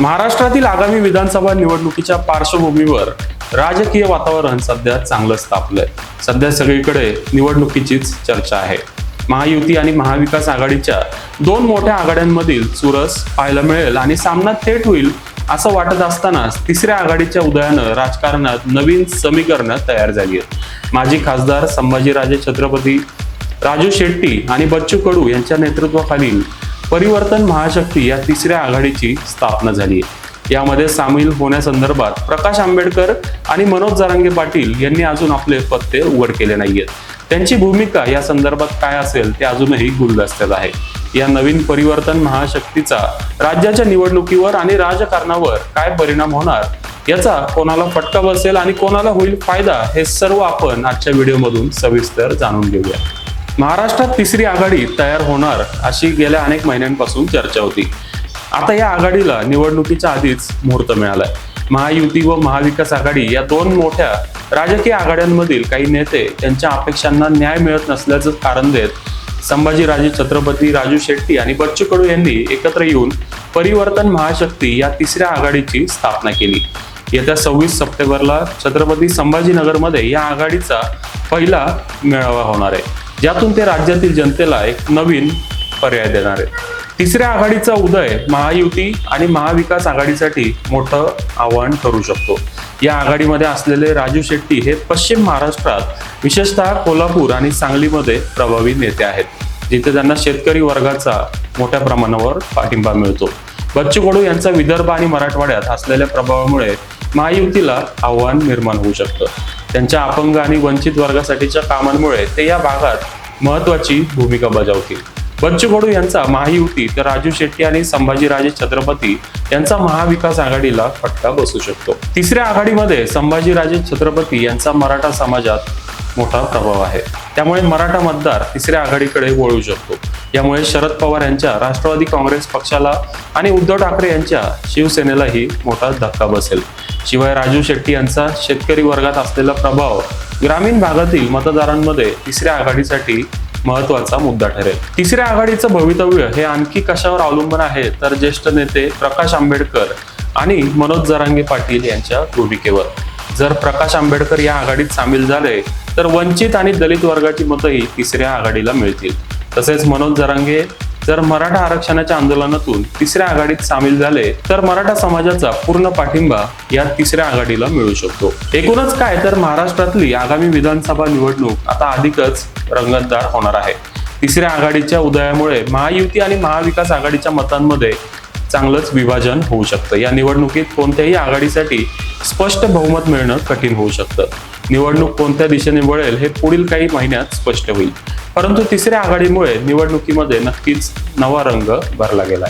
महाराष्ट्रातील आगामी विधानसभा निवडणुकीच्या पार्श्वभूमीवर राजकीय वातावरण सध्या चांगलंच तापलंय सध्या सगळीकडे निवडणुकीचीच चर्चा आहे. महायुती आणि महाविकास आघाडीच्या दोन मोठ्या आघाड्यांमधील चुरस पाहायला मिळेल आणि सामना थेट होईल असं वाटत असतानाच तिसऱ्या आघाडीच्या उदयानं राजकारणात नवीन समीकरणं तयार झाली आहेत. माजी खासदार संभाजीराजे छत्रपती राजू शेट्टी आणि बच्चू कडू यांच्या नेतृत्वाखालील परिवर्तन महाशक्ती या तिसऱ्या आघाडीची स्थापना झाली आहे. यामध्ये सामील होण्यासंदर्भात प्रकाश आंबेडकर आणि मनोज जारांगे पाटील यांनी अजून आपले पत्ते उघड केले नाहीयेत. त्यांची भूमिका या संदर्भात काय असेल ते अजूनही गुलदस्त्यात आहे. या नवीन परिवर्तन महाशक्तीचा राज्याच्या निवडणुकीवर आणि राजकारणावर काय परिणाम होणार याचा कोणाला फटका बसेल आणि कोणाला होईल फायदा हे सर्व आपण आजच्या व्हिडिओमधून सविस्तर जाणून घेऊया. महाराष्ट्रात तिसरी आघाडी तयार होणार अशी गेल्या अनेक महिन्यांपासून चर्चा होती. आता या आघाडीला निवडणुकीच्या आधीच मुहूर्त मिळालाय. महायुती व महाविकास आघाडी या दोन मोठ्या राजकीय आघाड्यांमधील काही नेते त्यांच्या अपेक्षांना न्याय मिळत नसल्याचं कारण देत संभाजीराजे छत्रपती राजू शेट्टी आणि बच्चू कडू यांनी एकत्र येऊन परिवर्तन महाशक्ती या तिसऱ्या आघाडीची स्थापना केली. येत्या सव्वीस सप्टेंबरला छत्रपती संभाजीनगरमध्ये या आघाडीचा पहिला मेळावा होणार आहे. ज्यातून ते राज्यातील जनतेला एक नवीन पर्याय देणार आहे. तिसऱ्या आघाडीचा उदय महायुती आणि महाविकास आघाडीसाठी मोठं आव्हान ठरू शकतो. या आघाडीमध्ये असलेले राजू शेट्टी हे पश्चिम महाराष्ट्रात विशेषतः कोल्हापूर आणि सांगलीमध्ये प्रभावी नेते आहेत. जिथे त्यांना शेतकरी वर्गाचा मोठ्या प्रमाणावर पाठिंबा मिळतो. बच्चू कडू यांचा विदर्भ आणि मराठवाड्यात असलेल्या प्रभावामुळे महायुतीला आव्हान निर्माण होऊ शकतं. त्यांच्या अपंग आणि वंचित वर्गासाठीच्या कामांमुळे ते या भागात महत्वाची भूमिका बजावतील. बच्चू कडू यांचा महायुती तर राजू शेट्टी आणि संभाजीराजे छत्रपती यांचा महाविकास आघाडीला फटका बसू शकतो. तिसऱ्या आघाडीमध्ये संभाजीराजे छत्रपती यांचा मराठा समाजात मोठा प्रभाव आहे. त्यामुळे मराठा मतदार तिसऱ्या आघाडीकडे वळू शकतो. यामुळे शरद पवार यांच्या राष्ट्रवादी काँग्रेस पक्षाला आणि उद्धव ठाकरे यांच्या शिवसेनेलाही मोठा धक्का बसेल. शिवाय राजू शेट्टी यांचा शेतकरी वर्गात असलेला प्रभाव ग्रामीण भागातील मतदारांमध्ये तिसऱ्या आघाडीसाठी महत्त्वाचा मुद्दा ठरेल. तिसऱ्या आघाडीचं भवितव्य हे आणखी कशावर अवलंबून आहे तर ज्येष्ठ नेते प्रकाश आंबेडकर आणि मनोज जरांगे पाटील यांच्या भूमिकेवर. जर प्रकाश आंबेडकर या आघाडीत सामील झाले तर वंचित आणि दलित वर्गाची मतंही तिसऱ्या आघाडीला मिळतील. तसेच मनोज जरांगे जर मराठा आरक्षणाच्या आंदोलनातून तिसऱ्या आघाडीत सामील झाले तर मराठा समाजाचा पूर्ण पाठिंबा या तिसऱ्या आघाडीला मिळू शकतो. एकूणच काय तर महाराष्ट्रातली आगामी विधानसभा निवडणूक आता अधिकच रंगतदार होणार आहे. तिसऱ्या आघाडीच्या उदयामुळे महायुती आणि महाविकास आघाडीच्या मतांमध्ये चांगलंच विभाजन होऊ शकतं. या निवडणुकीत कोणत्याही आघाडीसाठी स्पष्ट बहुमत मिळणं कठीण होऊ शकतं. निवडणूक कोणत्या दिशेने वळेल हे पुढील काही महिन्यात स्पष्ट होईल. परंतु तिसऱ्या आघाडीमुळे निवडणुकीमध्ये नक्कीच नवा रंग भरला गेलाय